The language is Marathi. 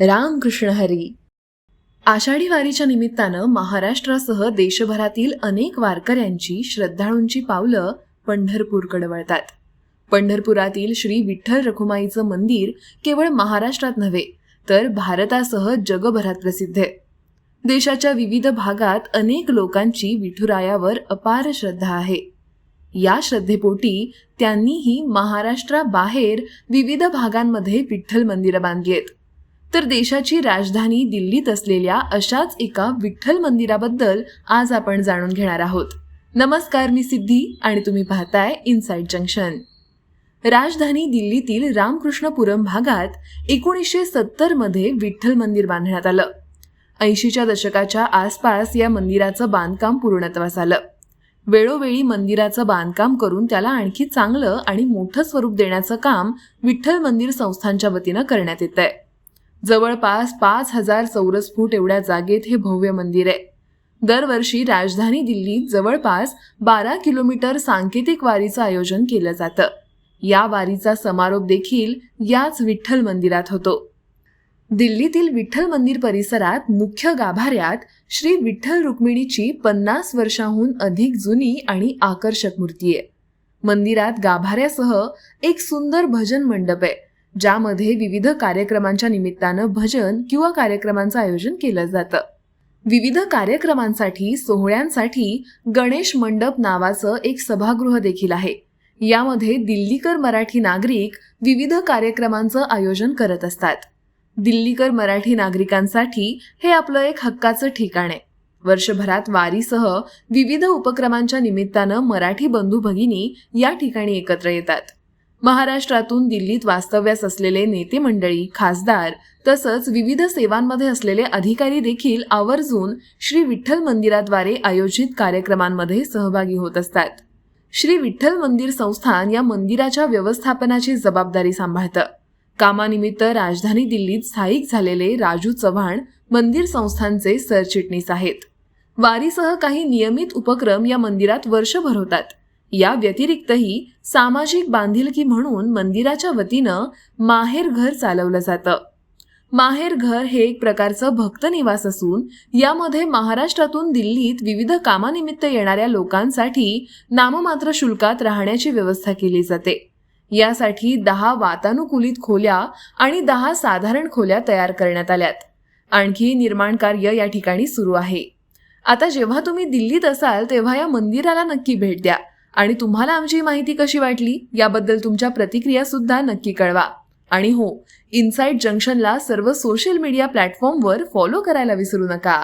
रामकृष्ण हरी. आषाढी वारीच्या निमित्तानं महाराष्ट्रासह देशभरातील अनेक वारकऱ्यांची श्रद्धाळूंची पावलं पंढरपूरकडे वळतात. पंढरपुरातील श्री विठ्ठल रखुमाईचं मंदिर केवळ महाराष्ट्रात नव्हे तर भारतासह जगभरात प्रसिद्ध आहे. देशाच्या विविध भागात अनेक लोकांची विठुरायावर अपार श्रद्धा आहे. या श्रद्धेपोटी त्यांनीही महाराष्ट्राबाहेर विविध भागांमध्ये विठ्ठल मंदिरं बांधली आहेत. तर देशाची राजधानी दिल्लीत असलेल्या अशाच एका विठ्ठल मंदिराबद्दल आज आपण जाणून घेणार आहोत. नमस्कार मी सिद्धी आणि तुम्ही पाहताय इनसाइड जंक्शन. राजधानी दिल्लीतील रामकृष्णपुरम भागात एकोणीसशे सत्तरमध्ये विठ्ठल मंदिर बांधण्यात आलं. ऐंशीच्या दशकाच्या आसपास या मंदिराचं बांधकाम पूर्णत्वास आलं. वेळोवेळी मंदिराचं बांधकाम करून त्याला आणखी चांगलं आणि मोठं स्वरूप देण्याचं काम विठ्ठल मंदिर संस्थांच्या वतीनं करण्यात येत आहे जवळपास पाच हजार चौरस फूट एवढ्या जागेत हे भव्य मंदिर आहे. दरवर्षी राजधानी दिल्लीत जवळपास बारा किलोमीटर सांकेतिक वारीचं आयोजन केलं जातं. या वारीचा समारोप देखील याच विठ्ठल मंदिरात होतो. दिल्लीतील विठ्ठल मंदिर परिसरात मुख्य गाभाऱ्यात श्री विठ्ठल रुक्मिणीची पन्नास वर्षाहून अधिक जुनी आणि आकर्षक मूर्ती आहे. मंदिरात गाभाऱ्यासह एक सुंदर भजन मंडप आहे. ज्यामध्ये विविध कार्यक्रमांच्या निमित्तानं भजन किंवा कार्यक्रमांचं आयोजन केलं जातं. विविध कार्यक्रमांसाठी सोहळ्यांसाठी गणेश मंडप नावाचं एक सभागृह देखील आहे. यामध्ये दिल्लीकर मराठी नागरिक विविध कार्यक्रमांचं आयोजन करत असतात. दिल्लीकर मराठी नागरिकांसाठी हे आपलं एक हक्काचं ठिकाण आहे. वर्षभरात वारीसह विविध उपक्रमांच्या निमित्तानं मराठी बंधू भगिनी या ठिकाणी एकत्र येतात. महाराष्ट्रातून दिल्लीत वास्तव्यास असलेले नेते मंडळी खासदार तसंच विविध सेवांमध्ये असलेले अधिकारी देखील आवर्जून श्री विठ्ठल मंदिराद्वारे आयोजित कार्यक्रमांमध्ये सहभागी होत असतात. श्री विठ्ठल मंदिर संस्थान या मंदिराच्या व्यवस्थापनाची जबाबदारी सांभाळतं. कामानिमित्त राजधानी दिल्लीत स्थायिक झालेले राजू चव्हाण मंदिर संस्थांचे सरचिटणीस आहेत. वारीसह काही नियमित उपक्रम या मंदिरात वर्षभर होतात. या व्यतिरिक्तही सामाजिक बांधिलकी म्हणून मंदिराच्या वतीनं माहेर घर चालवलं जातं. माहेर घर हे एक प्रकारचं भक्त निवास असून यामध्ये महाराष्ट्रातून दिल्लीत विविध कामानिमित्त येणाऱ्या लोकांसाठी नाममात्र शुल्कात राहण्याची व्यवस्था केली जाते. यासाठी दहा वातानुकूलित खोल्या आणि दहा साधारण खोल्या तयार करण्यात आल्यात. आणखी निर्माण कार्य या ठिकाणी सुरू आहे. आता जेव्हा तुम्ही दिल्लीत असाल तेव्हा या मंदिराला नक्की भेट द्या. आणि तुम्हाला आमची माहिती कशी वाटली याबद्दल तुमच्या प्रतिक्रिया सुद्धा नक्की कळवा. आणि हो इनसाइड जंक्शनला सर्व सोशल मीडिया प्लॅटफॉर्मवर फॉलो करायला विसरू नका.